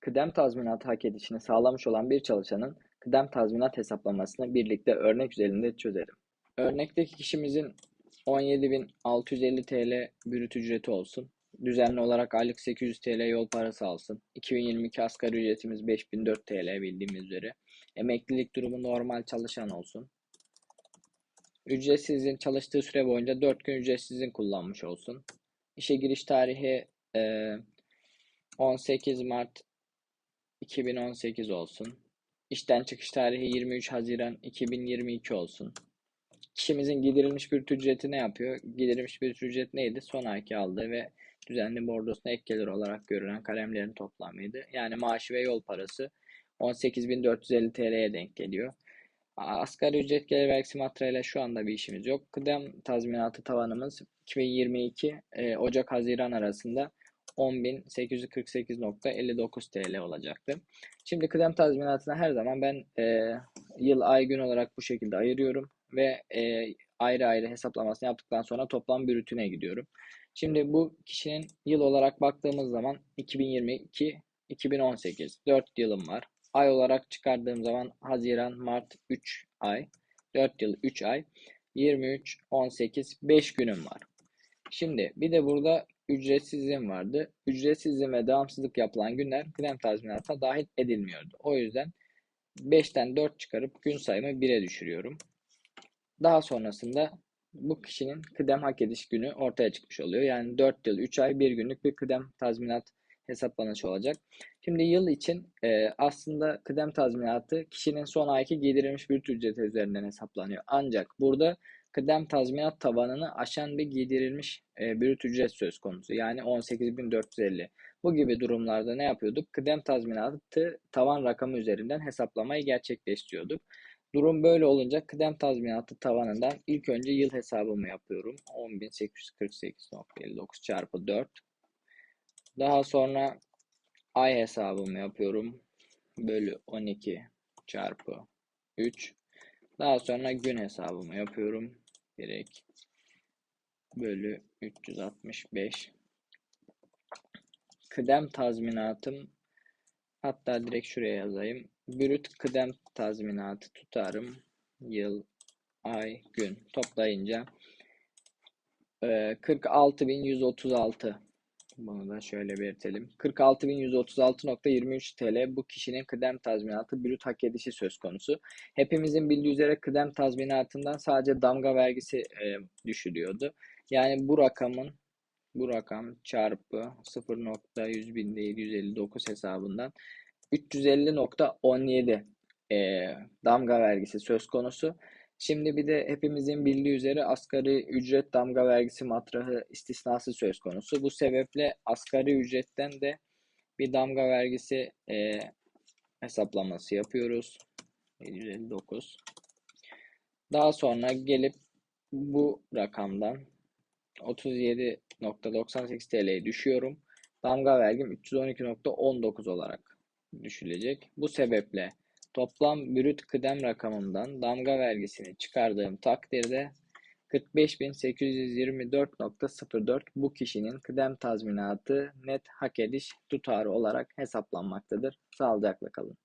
Kıdem tazminatı hak edişini sağlamış olan bir çalışanın kıdem tazminat hesaplamasını birlikte örnek üzerinde çözelim. Örnekteki kişimizin 17.650 TL brüt ücreti olsun. Düzenli olarak aylık 800 TL yol parası alsın. 2022 asgari ücretimiz 5004 TL bildiğimiz üzere. Emeklilik durumu normal çalışan olsun. Ücretsizin çalıştığı süre boyunca 4 gün ücretsizin kullanmış olsun. İşe giriş tarihi e, 18 Mart 2018 olsun. İşten çıkış tarihi 23 Haziran 2022 olsun. Kişimizin giderilmiş bir ücreti ne yapıyor? Giderilmiş bir ücret neydi? Son ayki aldığı ve düzenli bordosuna ek gelir olarak görülen kalemlerin toplamıydı. Yani maaşı ve yol parası 18.450 TL'ye denk geliyor. Asgari ücret gelir vergisi matrayla şu anda bir işimiz yok. Kıdem tazminatı tavanımız 2022 e, Ocak-Haziran arasında 10.848.59 TL olacaktı. Şimdi kıdem tazminatına her zaman ben e, yıl, ay, gün olarak bu şekilde ayırıyorum ve e, ayrı ayrı hesaplamasını yaptıktan sonra toplam bir rutine gidiyorum. Şimdi bu kişinin yıl olarak baktığımız zaman 2022 2018 4 yılım var. Ay olarak çıkardığım zaman Haziran, Mart 3 ay. 4 yıl 3 ay. 23, 18, 5 günüm var. Şimdi bir de burada ücretsizliğim vardı. Ücretsizliğim ve devamsızlık yapılan günler kıdem tazminatına dahil edilmiyordu. O yüzden 5'ten 4 çıkarıp gün sayımı 1'e düşürüyorum. Daha sonrasında bu kişinin kıdem hak ediş günü ortaya çıkmış oluyor. Yani 4 yıl 3 ay 1 günlük bir kıdem tazminat hesaplanışı olacak. Şimdi yıl için e, aslında kıdem tazminatı kişinin son ayki giydirilmiş bir ücreti üzerinden hesaplanıyor. Ancak burada kıdem tazminat tavanını aşan bir giydirilmiş e, brüt ücret söz konusu. Yani 18.450. Bu gibi durumlarda ne yapıyorduk? Kıdem tazminatı tavan rakamı üzerinden hesaplamayı gerçekleştiriyorduk. Durum böyle olunca kıdem tazminatı tavanından ilk önce yıl hesabımı yapıyorum. 10.848.59 çarpı 4. Daha sonra ay hesabımı yapıyorum. Bölü 12 çarpı 3. Daha sonra gün hesabımı yapıyorum. Direkt bölü 365. Kıdem tazminatım hatta direkt şuraya yazayım. Brüt kıdem tazminatı tutarım. Yıl, ay, gün toplayınca 46.136 bunu da şöyle belirtelim. 46.136.23 TL bu kişinin kıdem tazminatı brüt hak edişi söz konusu. Hepimizin bildiği üzere kıdem tazminatından sadece damga vergisi e, düşülüyordu. Yani bu rakamın bu rakam çarpı 0.100.759 hesabından 350.17 e, damga vergisi söz konusu. Şimdi bir de hepimizin bildiği üzere asgari ücret damga vergisi matrahı istisnası söz konusu. Bu sebeple asgari ücretten de bir damga vergisi e, hesaplaması yapıyoruz. 759. Daha sonra gelip bu rakamdan 37.98 TL'ye düşüyorum. Damga vergim 312.19 olarak düşülecek. Bu sebeple Toplam brüt kıdem rakamından damga vergisini çıkardığım takdirde 45.824.04 bu kişinin kıdem tazminatı net hak ediş tutarı olarak hesaplanmaktadır. Sağlıcakla kalın.